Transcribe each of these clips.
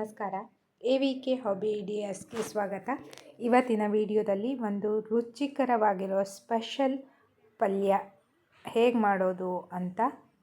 ನಮಸ್ಕಾರ. A V K hobby ಇಡಿಯಸ್ಗೆ ಸ್ವಾಗತ. ಇವತ್ತಿನ ವಿಡಿಯೋದಲ್ಲಿ ಒಂದು ರುಚಿಕರವಾಗಿರೋ ಸ್ಪೆಷಲ್ ಪಲ್ಯ ಹೇಗೆ ಮಾಡೋದು ಅಂತ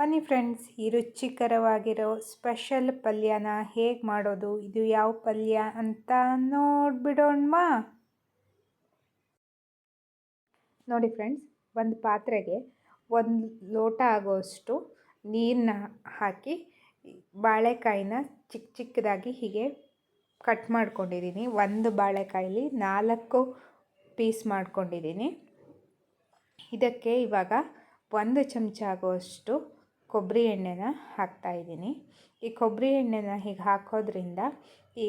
ಬನ್ನಿ ಫ್ರೆಂಡ್ಸ್, ಈ ರುಚಿಕರವಾಗಿರೋ ಸ್ಪೆಷಲ್ ಪಲ್ಯನ ಹೇಗೆ ಮಾಡೋದು? ಇದು ಯಾವ ಪಲ್ಯ ಅಂತ ನೋಡಿಬಿಡೋಣ ನೋಡಿ ಫ್ರೆಂಡ್ಸ್, ಒಂದು ಪಾತ್ರೆಗೆ ಒಂದು ಲೋಟ ಆಗೋಷ್ಟು ನೀರನ್ನ ಹಾಕಿ, ಬಾಳೆಕಾಯಿನ ಚಿಕ್ಕ ಚಿಕ್ಕದಾಗಿ ಹೀಗೆ ಕಟ್ ಮಾಡ್ಕೊಂಡಿದ್ದೀನಿ. ಒಂದು ಬಾಳೆಕಾಯಲ್ಲಿ ನಾಲ್ಕು ಪೀಸ್ ಮಾಡ್ಕೊಂಡಿದ್ದೀನಿ. ಇದಕ್ಕೆ ಇವಾಗ ಒಂದು ಚಮಚ ಆಗುವಷ್ಟು ಕೊಬ್ಬರಿ ಎಣ್ಣೆನ ಹಾಕ್ತಾಯಿದ್ದೀನಿ ಈ ಕೊಬ್ಬರಿ ಎಣ್ಣೆನ ಹೀಗೆ ಹಾಕೋದ್ರಿಂದ ಈ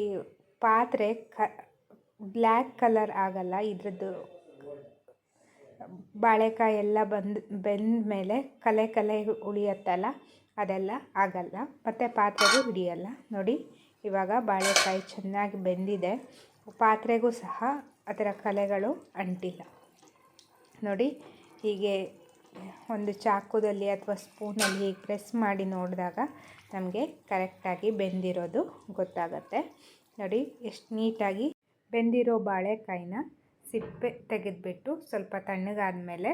ಪಾತ್ರೆ ಕ, ಬ್ಲ್ಯಾಕ್ ಕಲರ್ ಆಗಲ್ಲ, ಇದರದ್ದು ಬಾಳೆಕಾಯಿ ಎಲ್ಲ ಬಂದು, ಬೆಂದ ಮೇಲೆ ಕಲೆ ಕಲೆ ಉಳಿಯತ್ತಲ್ಲ, ಅದೆಲ್ಲ ಆಗಲ್ಲ. ಮತ್ತು ಪಾತ್ರೆಗೂ ಹಿಡಿಯಲ್ಲ. ನೋಡಿ, ಇವಾಗ ಬಾಳೆಕಾಯಿ ಚೆನ್ನಾಗಿ ಬೆಂದಿದೆ. ಪಾತ್ರೆಗೂ ಸಹ ಅದರ ಕಲೆಗಳು ಅಂಟಿಲ್ಲ. ನೋಡಿ, ಹೀಗೆ ಒಂದು ಚಾಕುದಲ್ಲಿ ಅಥವಾ ಸ್ಪೂನಲ್ಲಿ ಹೀಗೆ ಪ್ರೆಸ್ ಮಾಡಿ ನೋಡಿದಾಗ ನಮಗೆ ಕರೆಕ್ಟಾಗಿ ಬೆಂದಿರೋದು ಗೊತ್ತಾಗತ್ತೆ. ನೋಡಿ, ಎಷ್ಟು ನೀಟಾಗಿ ಬೆಂದಿರೋ ಬಾಳೆಕಾಯಿನ ಸಿಪ್ಪೆ ತೆಗೆದುಬಿಟ್ಟು ಸ್ವಲ್ಪ ತಣ್ಣಗಾದ ಮೇಲೆ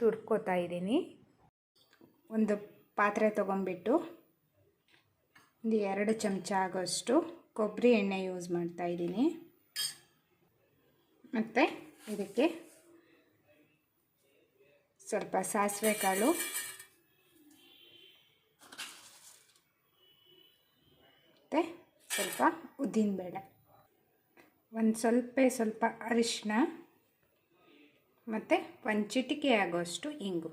ತುರ್ಕೋತಾ ಇದ್ದೀನಿ. ಒಂದು ಪಾತ್ರೆ ತೊಗೊಂಬಿಟ್ಟು ಒಂದು ಎರಡು ಚಮಚ ಆಗೋಷ್ಟು ಕೊಬ್ಬರಿ ಎಣ್ಣೆ ಯೂಸ್ ಮಾಡ್ತಾ ಇದ್ದೀನಿ. ಮತ್ತು ಇದಕ್ಕೆ ಸ್ವಲ್ಪ ಸಾಸಿವೆ ಕಾಳು. ಮತ್ತು ಸ್ವಲ್ಪ ಉದ್ದಿನಬೇಳೆ ಒಂದು ಸ್ವಲ್ಪ ಸ್ವಲ್ಪ ಅರಿಶಿನ ಮತ್ತು ಒಂದು ಚಿಟಿಕೆ ಆಗೋಷ್ಟು ಇಂಗು.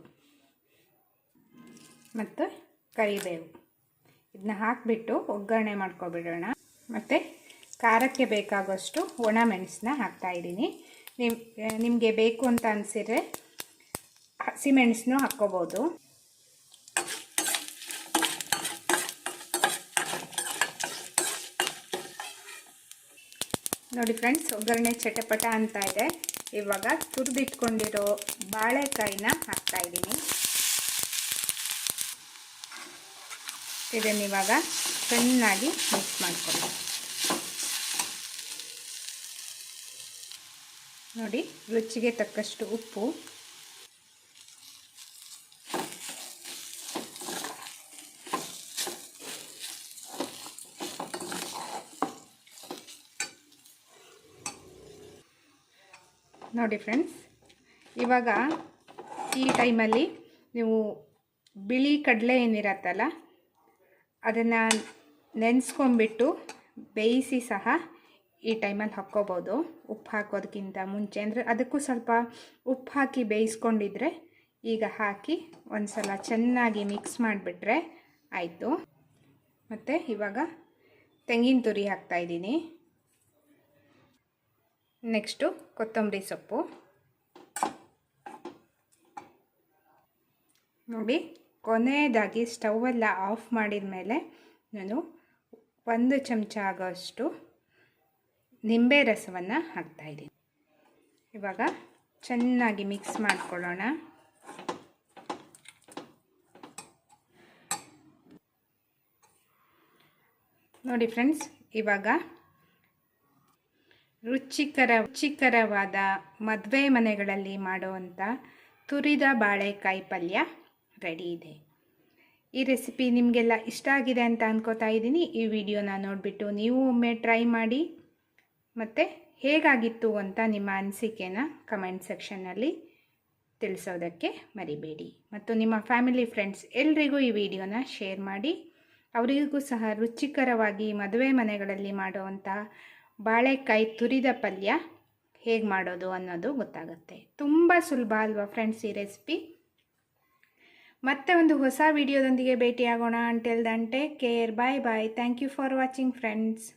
ಮತ್ತು ಕರಿಬೇವು. ಇದನ್ನ ಹಾಕಿಬಿಟ್ಟು ಒಗ್ಗರಣೆ ಮಾಡ್ಕೊಬಿಡೋಣ. ಮತ್ತು ಖಾರಕ್ಕೆ ಬೇಕಾಗೋಷ್ಟು ಒಣ ಮೆಣಸನ್ನ ಹಾಕ್ತಾಯಿದ್ದೀನಿ ನಿಮ್ಮ ನಿಮಗೆ ಬೇಕು ಅಂತ ಅನಿಸಿದ್ರೆ ಹಸಿಮೆಣಸನ್ನು ಹಾಕ್ಕೋಬೋದು. ನೋಡಿ ಫ್ರೆಂಡ್ಸ್, ಒಗ್ಗರಣೆ ಚಟಪಟ ಅಂತ ಇದೆ. ಇವಾಗ ತುರಿದಿಟ್ಕೊಂಡಿರೋ ಬಾಳೆಕಾಯಿನ ಹಾಕ್ತಾಯಿದ್ದೀನಿ ಇದನ್ನು ಇವಾಗ ಚೆನ್ನಾಗಿ ಮಿಕ್ಸ್ ಮಾಡ್ಕೊಳ್ಳಿ. ನೋಡಿ, ರುಚಿಗೆ ತಕ್ಕಷ್ಟು ಉಪ್ಪು. ನೋಡಿ ಫ್ರೆಂಡ್ಸ್, ಇವಾಗ ಈ ಟೈಮಲ್ಲಿ ನೀವು ಬಿಳಿ ಕಡಲೆ ಏನಿರತ್ತಲ್ಲ, ಅದನ್ನು ನೆನೆಸ್ಕೊಂಬಿಟ್ಟು ಬೇಯಿಸಿ ಸಹ ಈ ಟೈಮಲ್ಲಿ ಹಾಕ್ಕೋಬೋದು. ಉಪ್ಪು ಹಾಕೋದಕ್ಕಿಂತ ಮುಂಚೆ ಅಂದರೆ ಅದಕ್ಕೂ ಸ್ವಲ್ಪ ಉಪ್ಪು ಹಾಕಿ ಬೇಯಿಸ್ಕೊಂಡಿದ್ರೆ ಈಗ ಹಾಕಿ ಒಂದು ಸಲ ಚೆನ್ನಾಗಿ ಮಿಕ್ಸ್ ಮಾಡಿಬಿಟ್ರೆ ಆಯಿತು. ಮತ್ತು ಇವಾಗ ತೆಂಗಿನ ತುರಿ ಹಾಕ್ತಾಯಿದ್ದೀನಿ ನೆಕ್ಸ್ಟು ಕೊತ್ತಂಬರಿ ಸೊಪ್ಪು. ನೋಡಿ, ಕೊನೆಯದಾಗಿ ಸ್ಟವೆಲ್ಲ ಆಫ್ ಮಾಡಿದ ಮೇಲೆ ನಾನು ಒಂದು ಚಮಚ ಆಗೋಷ್ಟು ನಿಂಬೆ ರಸವನ್ನು ಹಾಕ್ತಾಯಿದ್ದೀನಿ ಇವಾಗ ಚೆನ್ನಾಗಿ ಮಿಕ್ಸ್ ಮಾಡಿಕೊಳ್ಳೋಣ. ನೋಡಿ ಫ್ರೆಂಡ್ಸ್, ಇವಾಗ ರುಚಿಕರ, ರುಚಿಕರವಾದ ಮದುವೆ ಮನೆಗಳಲ್ಲಿ ಮಾಡುವಂಥ ತುರಿದ ಬಾಳೆಕಾಯಿ ಪಲ್ಯ ರೆಡಿ ಇದೆ. ಈ ರೆಸಿಪಿ ನಿಮಗೆಲ್ಲ ಇಷ್ಟ ಆಗಿದೆ ಅಂತ ಅನ್ಕೋತಾ ಇದ್ದೀನಿ. ಈ ವಿಡಿಯೋನ ನೋಡಿಬಿಟ್ಟು ನೀವು ಒಮ್ಮೆ ಟ್ರೈ ಮಾಡಿ ಮತ್ತು ಹೇಗಾಗಿತ್ತು ಅಂತ ನಿಮ್ಮ ಅನಿಸಿಕೆನ ಕಮೆಂಟ್ ಸೆಕ್ಷನ್ನಲ್ಲಿ ತಿಳಿಸೋದಕ್ಕೆ ಮರಿಬೇಡಿ. ಮತ್ತು ನಿಮ್ಮ ಫ್ಯಾಮಿಲಿ ಫ್ರೆಂಡ್ಸ್ ಎಲ್ರಿಗೂ ಈ ವಿಡಿಯೋನ ಶೇರ್ ಮಾಡಿ, ಅವರಿಗೂ ಸಹ ರುಚಿಕರವಾಗಿ ಮದುವೆ ಮನೆಗಳಲ್ಲಿ ಮಾಡುವಂಥ ಬಾಳೆಕಾಯಿ ತುರಿದ ಪಲ್ಯ ಹೇಗೆ ಮಾಡೋದು ಅನ್ನೋದು ಗೊತ್ತಾಗುತ್ತೆ. ತುಂಬ ಸುಲಭ ಅಲ್ವಾ ಫ್ರೆಂಡ್ಸ್ ಈ ರೆಸಿಪಿ ಮತ್ತೆ ಒಂದು ಹೊಸ ವಿಡಿಯೋದೊಂದಿಗೆ ಭೇಟಿಯಾಗೋಣ. Until then take care bye bye thank you for watching friends